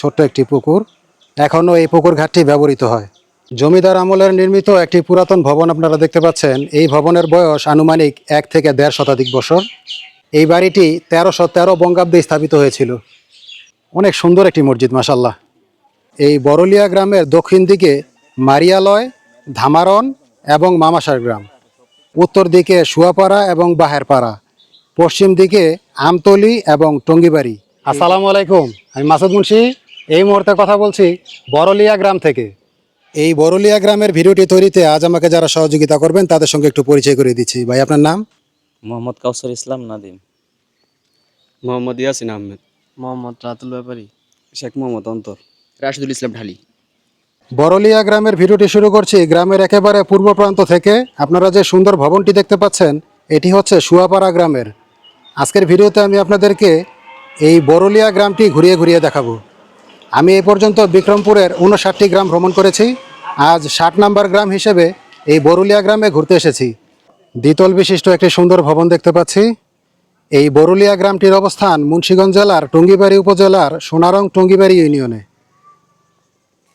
ছোট্ট একটি পুকুর। এখনও এই পুকুর ঘাটটি ব্যবহৃত হয়। জমিদার আমলের নির্মিত একটি পুরাতন ভবন আপনারা দেখতে পাচ্ছেন। এই ভবনের বয়স আনুমানিক এক থেকে দেড় শতাধিক বছর। এই বাড়িটি তেরোশো তেরো বঙ্গাব্দে স্থাপিত হয়েছিল। অনেক সুন্দর একটি মসজিদ মাসাল্লাহ এই বরলিয়া গ্রামের দক্ষিণ দিকে মারিয়ালয় ধামারন এবং মামাসার গ্রাম। উত্তর দিকে শুয়াপাড়া এবং বাহেরপাড়া। পশ্চিম দিকে আমতলি এবং টঙ্গিবাড়ি। আসসালামু আলাইকুম। আমি মাসুদ মুন্সি। এই মুহূর্তে কথা বলছি বরলিয়া গ্রাম থেকে। এই বরলিয়া গ্রামের ভিডিওটি তৈরিতে আজ আমাকে যারা সহযোগিতা করবেন তাদের সঙ্গে একটু পরিচয় করে দিচ্ছি। ভাই আপনার নাম? মোহাম্মদ কাউসার ইসলাম নাদিম। মোহাম্মদ ইয়াসিন আহমেদ। মোহাম্মদ রাতুল ব্যাপারী। শেখ মোহাম্মদ অন্তর। রাশিদুল ইসলাম ঢালি। বরলিয়া গ্রামের ভিডিওটি শুরু করছি গ্রামের একেবারে পূর্ব প্রান্ত থেকে। আপনারা যে সুন্দর ভবনটি দেখতে পাচ্ছেন এটি হচ্ছে সুয়াপাড়া গ্রামের। আজকের ভিডিওতে আমি আপনাদেরকে এই বরলিয়া গ্রামটি ঘুরিয়ে ঘুরিয়ে দেখাবো। আমি এই পর্যন্ত বিক্রমপুরের উনষাটটি গ্রাম ভ্রমণ করেছি। আজ ষাট নাম্বার গ্রাম হিসেবে এই বরুলিয়া গ্রামে ঘুরতে এসেছি। দ্বিতল বিশিষ্ট একটি সুন্দর ভবন দেখতে পাচ্ছি। এই বরুলিয়া গ্রামটির অবস্থান মুন্সীগঞ্জ জেলার টুঙ্গিবাড়ি উপজেলার সোনারং টুঙ্গিবাড়ি ইউনিয়নে।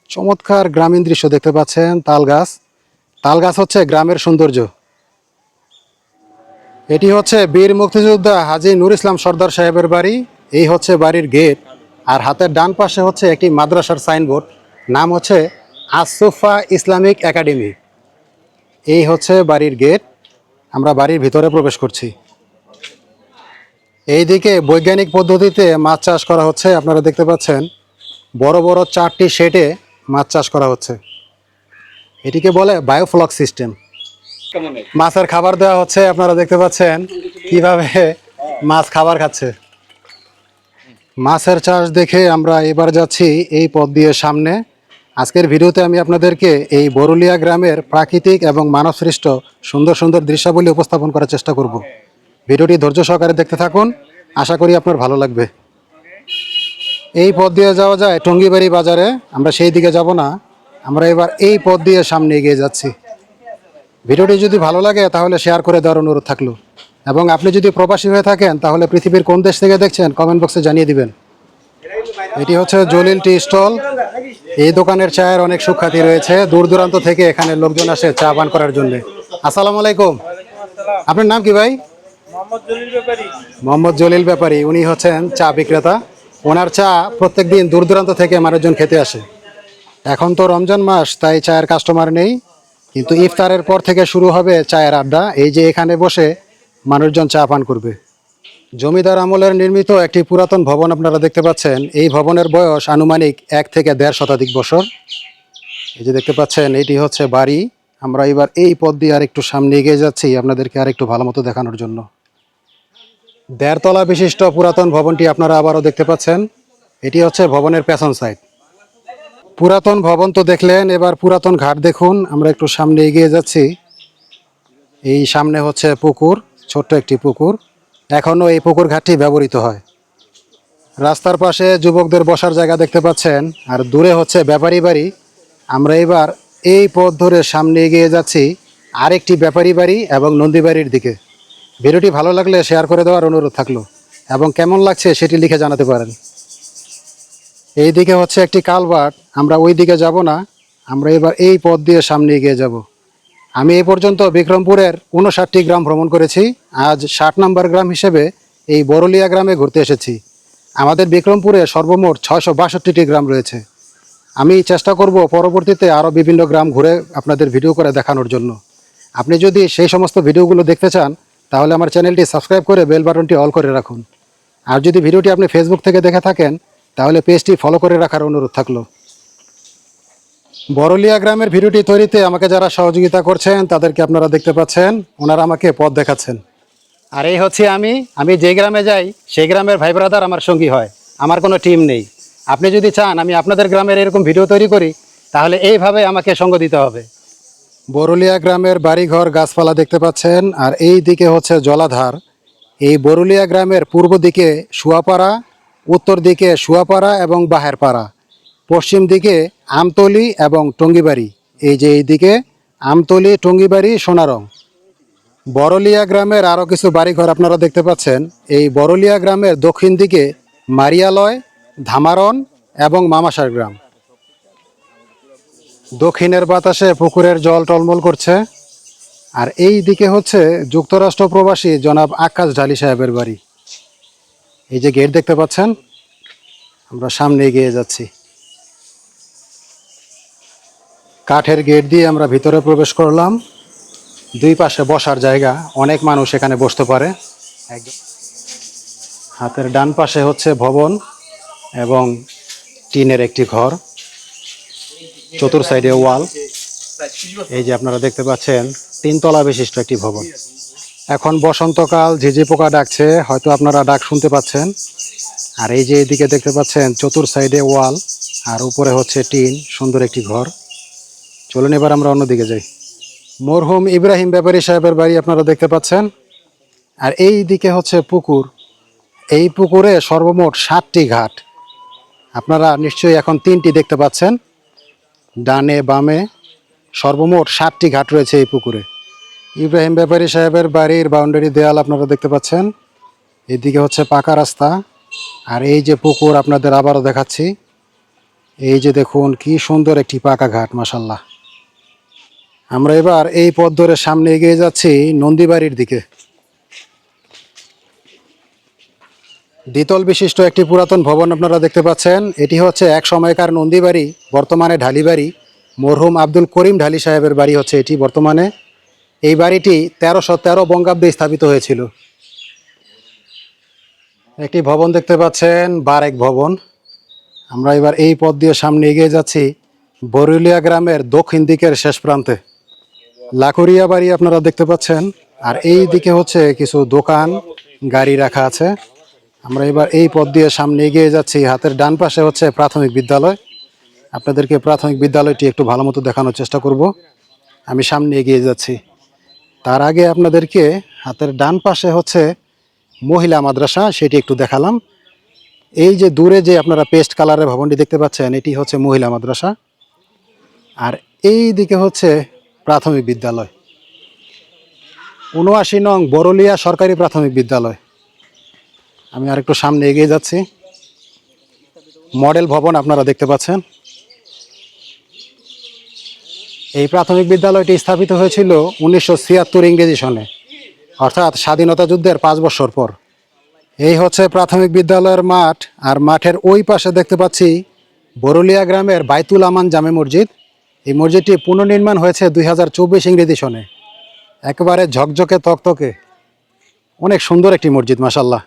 চমৎকার গ্রামীণ দৃশ্য দেখতে পাচ্ছেন তাল গাছ তাল গাছ হচ্ছে গ্রামের সৌন্দর্য। এটি হচ্ছে বীর মুক্তিযোদ্ধা হাজি নুর ইসলাম সর্দার সাহেবের বাড়ি। এই হচ্ছে বাড়ির গেট। আর হাতের ডান পাশে হচ্ছে একটি মাদ্রাসার সাইনবোর্ড। নাম হচ্ছে আসুফা ইসলামিক একাডেমি। এই হচ্ছে বাড়ির গেট। আমরা বাড়ির ভিতরে প্রবেশ করছি। এইদিকে বৈজ্ঞানিক পদ্ধতিতে মাছ চাষ করা হচ্ছে। আপনারা দেখতে পাচ্ছেন বড় বড় চারটি শেডে মাছ চাষ করা হচ্ছে। এটিকে বলে বায়োফ্লক সিস্টেম। মাছের খাবার দেওয়া হচ্ছে। আপনারা দেখতে পাচ্ছেন কীভাবে মাছ খাবার খাচ্ছে। মাছের চাষ দেখে আমরা এবার যাচ্ছি এই পথ দিয়ে সামনে। আজকের ভিডিওতে আমি আপনাদেরকে এই বরুলিয়া গ্রামের প্রাকৃতিক এবং মানবসৃষ্ট সুন্দর সুন্দর দৃশ্যাবলী উপস্থাপন করার চেষ্টা করব। ভিডিওটি ধৈর্য সহকারে দেখতে থাকুন, আশা করি আপনার ভালো লাগবে। এই পথ দিয়ে যাওয়া যায় টঙ্গিবাড়ি বাজারে, আমরা সেই দিকে যাব না, আমরা এবার এই পথ দিয়ে সামনে এগিয়ে যাচ্ছি। ভিডিওটি যদি ভালো লাগে তাহলে শেয়ার করে দেওয়ার অনুরোধ থাকল। এবং আপনি যদি প্রবাসী হয়ে থাকেন তাহলে পৃথিবীর কোন দেশ থেকে দেখছেন কমেন্ট বক্সে জানিয়ে দিবেন। এটি হচ্ছে জলিল টি স্টল। এই দোকানের চায়ের অনেক সুখ্যাতি রয়েছে। দূর দূরান্ত থেকে এখানে লোকজন আসে চা পান করার জন্য। আসসালামু আলাইকুম। আপনার নাম কি ভাই? মোহাম্মদ জলিল ব্যাপারী। উনি হচ্ছেন চা বিক্রেতা। ওনার চা প্রত্যেকদিন দূর দূরান্ত থেকে মানুষজন খেতে আসে। এখন তো রমজান মাস তাই চায়ের কাস্টমার নেই। কিন্তু ইফতারের পর থেকে শুরু হবে চায়ের আড্ডা। এই যে এখানে বসে মানুষজন চা পান করবে। জমিদার আমলের নির্মিত একটি পুরাতন ভবন আপনারা দেখতে পাচ্ছেন। এই ভবনের বয়স আনুমানিক এক থেকে দেড় শতাধিক বছর। এই যে দেখতে পাচ্ছেন, এটি হচ্ছে বাড়ি। আমরা এবার এই পথ দিয়ে আরেকটু সামনে এগিয়ে যাচ্ছি আপনাদেরকে আরেকটু ভালো মতো দেখানোর জন্য। দেড়তলা বিশিষ্ট পুরাতন ভবনটি আপনারা আবারও দেখতে পাচ্ছেন। এটি হচ্ছে ভবনের পেছন সাইড পুরাতন ভবন তো দেখলেন, এবার পুরাতন ঘাট দেখুন। আমরা একটু সামনে এগিয়ে যাচ্ছি। এই সামনে হচ্ছে পুকুর। ছোট্ট একটি পুকুর। এখনও এই পুকুর ঘাটটি ব্যবহৃত হয়। রাস্তার পাশে যুবকদের বসার জায়গা দেখতে পাচ্ছেন, আর দূরে হচ্ছে ব্যাপারী বাড়ি। আমরা এবার এই পথ ধরে সামনে এগিয়ে যাচ্ছি আরেকটি ব্যাপারী বাড়ি এবং নন্দী বাড়ির দিকে। ভিডিওটি ভালো লাগলে শেয়ার করে দেওয়ার অনুরোধ থাকল এবং কেমন লাগছে সেটি লিখে জানাতে পারেন। এই দিকে হচ্ছে একটি কালভার্ট আমরা ওই দিকে যাব না, আমরা এবার এই পথ দিয়ে সামনে এগিয়ে যাব। আমি এই পর্যন্ত বিক্রমপুরের উনষাটটি গ্রাম ভ্রমণ করেছি। আজ ষাট নম্বর গ্রাম হিসেবে এই বরলিয়া গ্রামে ঘুরতে এসেছি। আমাদের বিক্রমপুরে সর্বমোট ছয়শো বাষট্টিটি গ্রাম রয়েছে। আমি চেষ্টা করব পরবর্তীতে আরও বিভিন্ন গ্রাম ঘুরে আপনাদের ভিডিও করে দেখানোর জন্য। আপনি যদি সেই সমস্ত ভিডিওগুলো দেখতে চান, তাহলে আমার চ্যানেলটি সাবস্ক্রাইব করে বেল বাটনটি অল করে রাখুন। আর যদি ভিডিওটি আপনি ফেসবুক থেকে দেখে থাকেন, তাহলে পেজটি ফলো করে রাখার অনুরোধ থাকল। বরলিয়া গ্রামের ভিডিওটি তৈরিতে আমাকে যারা সহযোগিতা করছেন, তাদেরকে আপনারা দেখতে পাচ্ছেন। ওনারা আমাকে পথ দেখাচ্ছেন। আর এই হচ্ছে আমি। আমি যে গ্রামে যাই, সেই গ্রামের ভাই ব্রাদার আমার সঙ্গী হয়। আমার কোনো টিম নেই। আপনি যদি চান আমি আপনাদের গ্রামের এরকম ভিডিও তৈরি করি, তাহলে এইভাবে আমাকে সঙ্গ দিতে হবে। বরুলিয়া গ্রামের বাড়িঘর, গাছপালা দেখতে পাচ্ছেন। আর এই দিকে হচ্ছে জলাধার। এই বরুলিয়া গ্রামের পূর্ব দিকে শুয়াপাড়া, উত্তর দিকে শুয়াপাড়া এবং বাহেরপাড়া। পশ্চিম দিকে আমতলি এবং টঙ্গিবাড়ি। এই যে এইদিকে আমতলি, টঙ্গিবাড়ি, সোনারং। বরলিয়া গ্রামের আরও কিছু বাড়িঘর আপনারা দেখতে পাচ্ছেন। এই বরলিয়া গ্রামের দক্ষিণ দিকে মারিয়ালয় ধামারন এবং মামাসার গ্রাম। দক্ষিণের বাতাসে পুকুরের জল টলমল করছে। আর এই দিকে হচ্ছে যুক্তরাষ্ট্র প্রবাসী জনাব আকাশ ঢালি সাহেবের বাড়ি। এই যে গেট দেখতে পাচ্ছেন? আমরা সামনে এগিয়ে যাচ্ছি। কাঠের গেট দিয়ে আমরা ভিতরে প্রবেশ করলাম। দুই পাশে বসার জায়গা, অনেক মানুষ এখানে বসতে পারে। হাতের ডান পাশে হচ্ছে ভবন এবং টিনের একটি ঘর। চতুর সাইডে ওয়াল। এই যে আপনারা দেখতে পাচ্ছেন, তিনতলা বিশিষ্ট একটি ভবন। এখন বসন্তকাল, ঝিঝি পোকা ডাকছে, হয়তো আপনারা ডাক শুনতে পাচ্ছেন। আর এই যে এদিকে দেখতে পাচ্ছেন, চতুর সাইডে ওয়াল, আর উপরে হচ্ছে টিন, সুন্দর একটি ঘর। চলুন এবার আমরা অন্যদিকে যাই। মরহুম ইব্রাহিম ব্যাপারী সাহেবের বাড়ি আপনারা দেখতে পাচ্ছেন। আর এই দিকে হচ্ছে পুকুর। এই পুকুরে সর্বমোট সাতটি ঘাট। আপনারা নিশ্চয়ই এখন তিনটি দেখতে পাচ্ছেন। ডানে বামে সর্বমোট সাতটি ঘাট রয়েছে এই পুকুরে। ইব্রাহিম ব্যাপারী সাহেবের বাড়ির বাউন্ডারি দেয়াল আপনারা দেখতে পাচ্ছেন। এদিকে হচ্ছে পাকা রাস্তা। আর এই যে পুকুর আপনাদের আবারও দেখাচ্ছি। এই যে দেখুন, কি সুন্দর একটি পাকা ঘাট মাসাল্লাহ আমরা এবার এই পথ ধরে সামনে এগিয়ে যাচ্ছি নন্দীবাড়ির দিকে। দ্বিতল বিশিষ্ট একটি পুরাতন ভবন আপনারা দেখতে পাচ্ছেন। এটি হচ্ছে এক সময়কার নন্দীবাড়ি, বর্তমানে ঢালিবাড়ি। মরহুম আব্দুল করিম ঢালি সাহেবের বাড়ি হচ্ছে এটি বর্তমানে। এই বাড়িটি তেরোশো তেরো বঙ্গাব্দে স্থাপিত হয়েছিল। একটি ভবন দেখতে পাচ্ছেন, বারেক ভবন। আমরা এবার এই পথ দিয়ে সামনে এগিয়ে যাচ্ছি বরুলিয়া গ্রামের দক্ষিণ দিকের শেষ প্রান্তে। লাকুরিয়া বাড়ি আপনারা দেখতে পাচ্ছেন। আর এই দিকে হচ্ছে কিছু দোকান, গাড়ি রাখা আছে। আমরা এবার এই পথ দিয়ে সামনে এগিয়ে যাচ্ছি। হাতের ডান পাশে হচ্ছে প্রাথমিক বিদ্যালয়। আপনাদেরকে প্রাথমিক বিদ্যালয়টি একটু ভালো মতো দেখানোর চেষ্টা করব। আমি সামনে এগিয়ে যাচ্ছি। তার আগে আপনাদেরকে হাতের ডান পাশে হচ্ছে মহিলা মাদ্রাসা, সেটি একটু দেখালাম। এই যে দূরে যে আপনারা পেস্ট কালারের ভবনটি দেখতে পাচ্ছেন, এটি হচ্ছে মহিলা মাদ্রাসা। আর এই দিকে হচ্ছে প্রাথমিক বিদ্যালয়। উনআশি নং বরলিয়া সরকারি প্রাথমিক বিদ্যালয়। আমি আরেকটু সামনে এগিয়ে যাচ্ছি। মডেল ভবন আপনারা দেখতে পাচ্ছেন। এই প্রাথমিক বিদ্যালয়টি স্থাপিত হয়েছিল উনিশশো ছিয়াত্তর ইংরেজি সনে, অর্থাৎ স্বাধীনতা যুদ্ধের পাঁচ বছর পর। এই হচ্ছে প্রাথমিক বিদ্যালয়ের মাঠ, আর মাঠের ওই পাশে দেখতে পাচ্ছি বরুলিয়া গ্রামের বাইতুল আমান জামে মসজিদ। এই মসজিদটি পুনর্নির্মাণ হয়েছে দুই হাজার চব্বিশ ইংরেজি সনে। একেবারে ঝকঝকে, তকতকে। অনেক সুন্দর একটি মসজিদ মাসাল্লাহ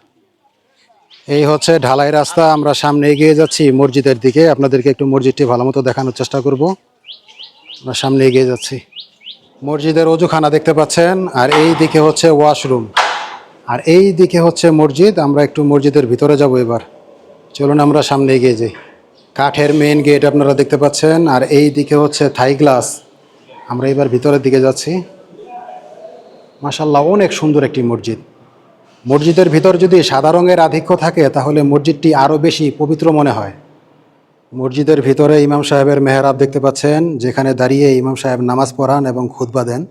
এই হচ্ছে ঢালাই রাস্তা। আমরা সামনে এগিয়ে যাচ্ছি মসজিদের দিকে। আপনাদেরকে একটু মসজিদটি ভালো মতো দেখানোর চেষ্টা করব। আমরা সামনে এগিয়ে যাচ্ছি। মসজিদের অজুখানা দেখতে পাচ্ছেন। আর এই দিকে হচ্ছে ওয়াশরুম। আর এই দিকে হচ্ছে মসজিদ। আমরা একটু মসজিদের ভিতরে যাব এবার। চলুন আমরা সামনে এগিয়ে যাই। কাঠের মেন গেট আপনারা দেখতে পাচ্ছেন, আর এই দিকে হচ্ছে থাই গ্লাস আমরা এবার ভিতরের দিকে যাচ্ছি। মাসাল্লাহ অনেক সুন্দর একটি মসজিদ। মসজিদের ভিতর যদি সাদা রঙের আধিক্য থাকে, তাহলে মসজিদটি আরও বেশি পবিত্র মনে হয়। মসজিদের ভিতরে ইমাম সাহেবের মেহরাব দেখতে পাচ্ছেন, যেখানে দাঁড়িয়ে ইমাম সাহেব নামাজ পড়ান এবং খুতবা দেন।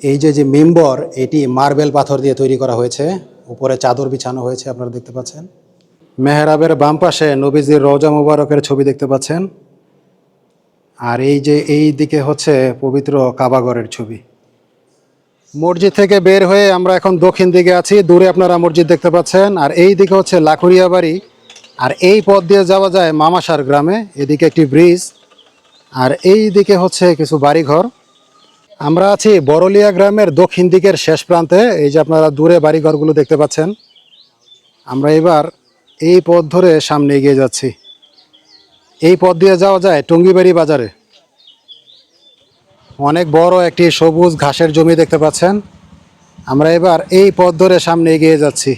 এই যে যে মেম্বর, এটি মার্বেল পাথর দিয়ে তৈরি করা হয়েছে। উপরে চাদর বিছানো হয়েছে, আপনারা দেখতে পাচ্ছেন। মেহরাবের বাম পাশে নবীজির রওজা মুবারকের ছবি দেখতে পাচ্ছেন। আর এই যে এই দিকে হচ্ছে পবিত্র কাবাগরের ছবি। মসজিদ থেকে বের হয়ে আমরা এখন দক্ষিণ দিকে আছি। দূরে আপনারা মসজিদ দেখতে পাচ্ছেন। আর এই দিকে হচ্ছে লাখুরিয়া বাড়ি। আর এই পথ দিয়ে যাওয়া যায় মামাসার গ্রামে। এদিকে একটি ব্রিজ। আর এই দিকে হচ্ছে কিছু বাড়িঘর। আমরা আছি বড়লিয়া গ্রামের দক্ষিণ দিকের শেষ প্রান্তে। এই যে আপনারা দূরে বাড়িঘরগুলো দেখতে পাচ্ছেন। আমরা এবার এই পথ ধরে সামনে এগিয়ে যাচ্ছি। এই পথ দিয়ে যাওয়া যায় টঙ্গিবাড়ি বাজারে। অনেক বড় একটি সবুজ ঘাসের জমি দেখতে পাচ্ছেন। আমরা এবার এই পথ ধরে সামনে এগিয়ে যাচ্ছি।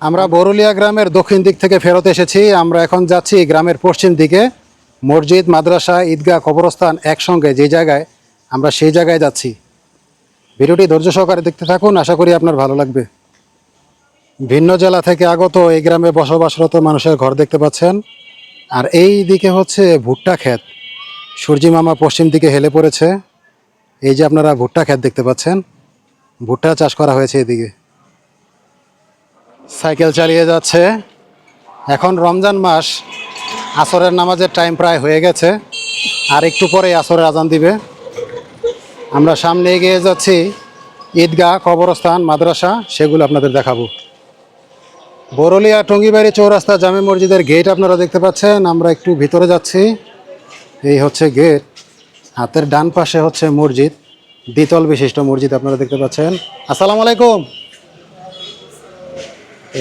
আমরা বরুলিয়া গ্রামের দক্ষিণ দিক থেকে ফেরত এসেছি। আমরা এখন যাচ্ছি গ্রামের পশ্চিম দিকে। মসজিদ, মাদ্রাসা, ঈদগাহ, কবরস্থান একসঙ্গে যে জায়গায় আমরা সেই জায়গায় যাচ্ছি। ভিডিওটি ধৈর্য সহকারে দেখতে থাকুন। আশা করি আপনার ভালো লাগবে। ভিন্ন জেলা থেকে আগত এই গ্রামে বসবাসরত মানুষের ঘর দেখতে পাচ্ছেন। আর এই দিকে হচ্ছে ভুট্টা ক্ষেত। সূর্যি মামা পশ্চিম দিকে হেলে পড়েছে। এই যে আপনারা ভুট্টা ক্ষেত দেখতে পাচ্ছেন, ভুট্টা চাষ করা হয়েছে এদিকে। সাইকেল চালিয়ে যাচ্ছে। এখন রমজান মাস, আসরের নামাজের টাইম প্রায় হয়ে গেছে। আর একটু পরে আসরের আজান দিবে। আমরা সামনে এগিয়ে যাচ্ছি। ঈদগাহ, কবরস্থান, মাদ্রাসা, সেগুলো আপনাদের দেখাবো। বরলিয়া টঙ্গিবাড়ি চৌরাস্তা জামে মসজিদের গেট আপনারা দেখতে পাচ্ছেন। আমরা একটু ভিতরে যাচ্ছি। এই হচ্ছে গেট। হাতের ডান পাশে হচ্ছে মসজিদ। দ্বিতল বিশিষ্ট মসজিদ আপনারা দেখতে পাচ্ছেন। আসসালামু আলাইকুম।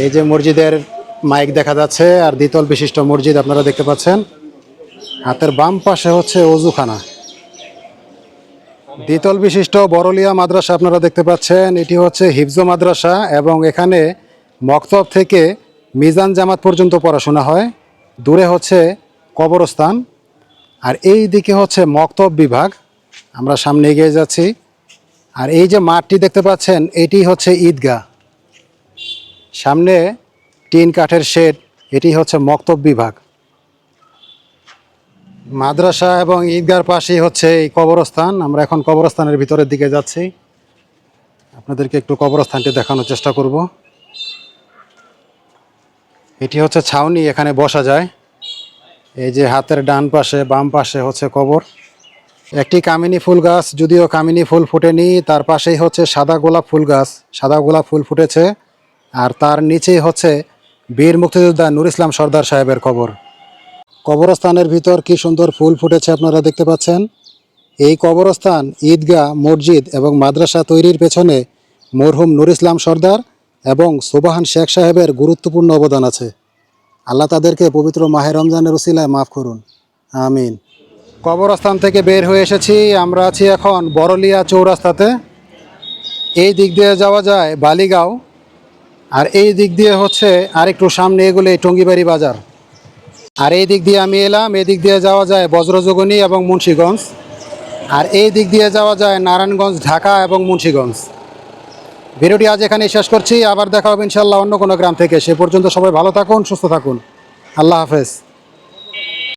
এই যে মসজিদের মাইক দেখা যাচ্ছে আর দ্বিতল বিশিষ্ট মসজিদ আপনারা দেখতে পাচ্ছেন। হাতের বাম পাশে হচ্ছে অজুখানা। দ্বিতল বিশিষ্ট বরলিয়া মাদ্রাসা আপনারা দেখতে পাচ্ছেন। এটি হচ্ছে হিফজো মাদ্রাসা এবং এখানে মক্তব থেকে মিজান জামাত পর্যন্ত পড়াশোনা হয়। দূরে হচ্ছে কবরস্থান। আর এই দিকে হচ্ছে মক্তব বিভাগ। আমরা সামনে এগিয়ে যাচ্ছি। আর এই যে মাঠটি দেখতে পাচ্ছেন, এটি হচ্ছে ঈদগাহ। সামনে টিন কাঠের শেড, এটি হচ্ছে মক্তব বিভাগ। মাদ্রাসা এবং ঈদগার পাশেই হচ্ছে এই কবরস্থান। আমরা এখন কবরস্থানের ভিতরের দিকে যাচ্ছি। আপনাদেরকে একটু কবরস্থানটি দেখানোর চেষ্টা করব। এটি হচ্ছে ছাউনি, এখানে বসা যায়। এই যে হাতের ডান পাশে, বাম পাশে হচ্ছে কবর। একটি কামিনী ফুল গাছ, যদিও কামিনী ফুল ফুটেনি, তার পাশেই হচ্ছে সাদা গোলাপ ফুল গাছ। সাদা গোলাপ ফুল ফুটেছে, আর তার নিচেই হচ্ছে বীর মুক্তিযোদ্ধা নুর ইসলাম সর্দার সাহেবের কবর। কবরস্থানের ভিতর কি সুন্দর ফুল ফুটেছে আপনারা দেখতে পাচ্ছেন? এই কবরস্থান, ঈদগাহ, মসজিদ এবং মাদ্রাসা তৈরির পেছনে মরহুম নুর ইসলাম সর্দার এবং সুবাহান শেখ সাহেবের গুরুত্বপূর্ণ অবদান আছে। আল্লাহ তাদেরকে পবিত্র মাহে রমজানের উসিলায় মাফ করুন। আমিন। কবরস্থান থেকে বের হয়ে এসেছি। আমরা আছি এখন বড়লিয়া চৌরাস্তাতে। এই দিক দিয়ে যাওয়া যায় বালিগাঁও। আর এই দিক দিয়ে হচ্ছে আরেকটু সামনে এগুলো টঙ্গিবাড়ি বাজার। আর এই দিক দিয়ে আমি এলাম। এই দিক দিয়ে যাওয়া যায় বজ্রযোগনী এবং মুন্সীগঞ্জ। আর এই দিক দিয়ে যাওয়া যায় নারায়ণগঞ্জ, ঢাকা এবং মুন্সীগঞ্জ। ভিডিওটি আজ এখানেই শেষ করছি। আবার দেখা হবে ইনশাল্লাহ অন্য কোনো গ্রাম থেকে। সে পর্যন্ত সবাই ভালো থাকুন, সুস্থ থাকুন। আল্লাহ হাফেজ।